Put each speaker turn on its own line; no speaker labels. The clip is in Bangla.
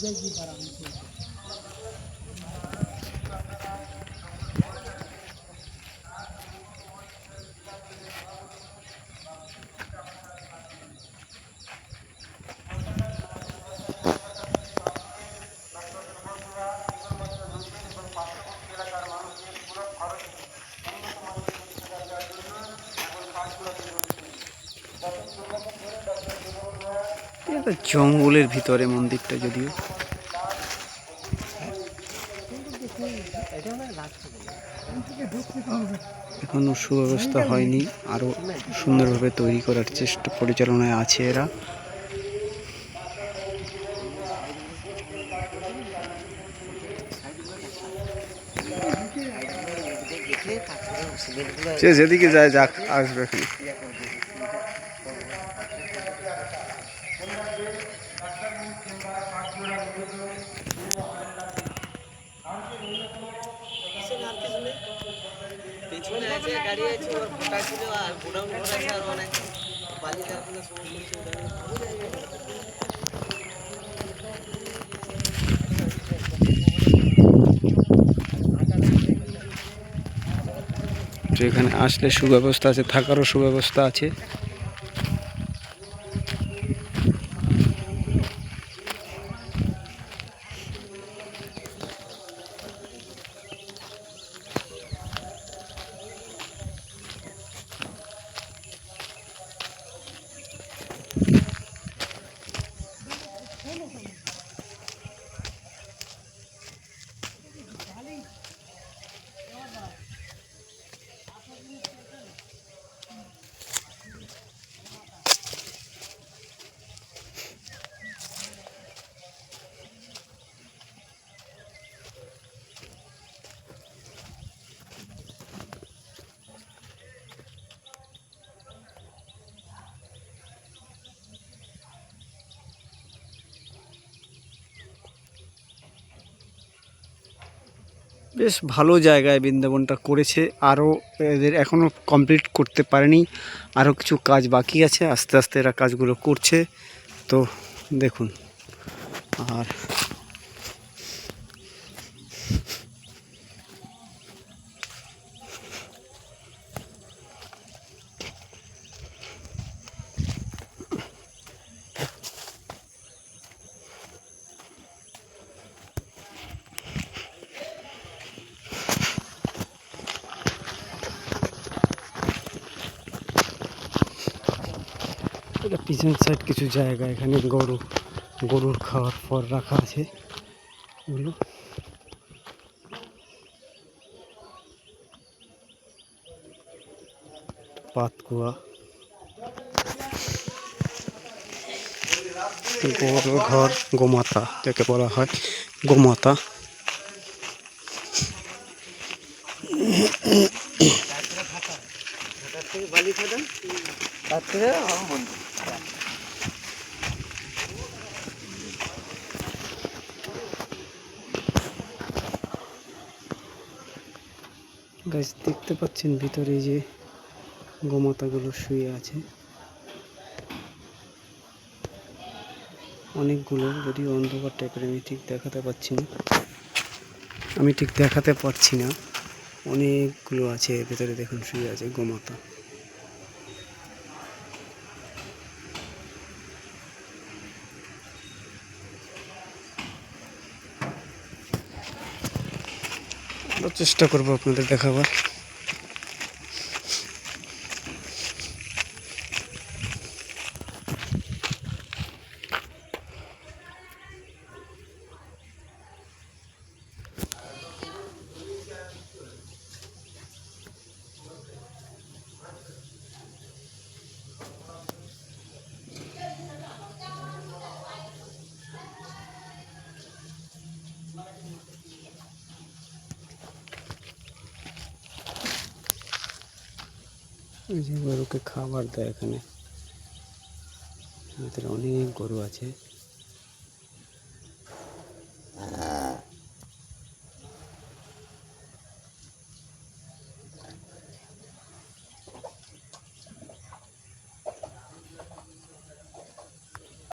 જય સીતારામ জঙ্গলের ভিতরে মন্দিরটা যদিও। এখনও সুব্যবস্থা হয়নি আরও সুন্দরভাবে তৈরি করার চেষ্টা পরিচালনায় আছে এরা। যেদিকে যায় যাক, আসবে তো এখানে আসলে সুব্যবস্থা আছে থাকারও সুব্যবস্থা আছে। বেশ ভালো জায়গায় বৃন্দাবনটা করেছে। আরও এদের এখনও কমপ্লিট করতে পারেনি। আরও কিছু কাজ বাকি আছে। আস্তে আস্তে এরা কাজগুলো করছে। তো দেখুন। আর এটা পিছন সাইড কিছু জায়গা, এখানে গরু, গরুর খাওয়ার পর রাখা আছে। এগুলো। পাতকুয়া। গরুর ঘর, গোমাতা যাকে বলা হয়। গোমাতা।
বালি খাদান
গাছ দেখতে পাচ্ছেন ভিতরে যে গোমাতাগুলো শুয়ে আছে। অনেকগুলো যদি অন্ধকার টাইপের আমি ঠিক দেখাতে পারছি না। আমি ঠিক দেখাতে পারছি না। অনেকগুলো আছে ভেতরে ভিতরে দেখুন শুয়ে আছে গোমাতা। চেষ্টা করব আপনাদের দেখাবার এই যে গরুকে খাবার দেয় এখানে। অনেক গরু আছে।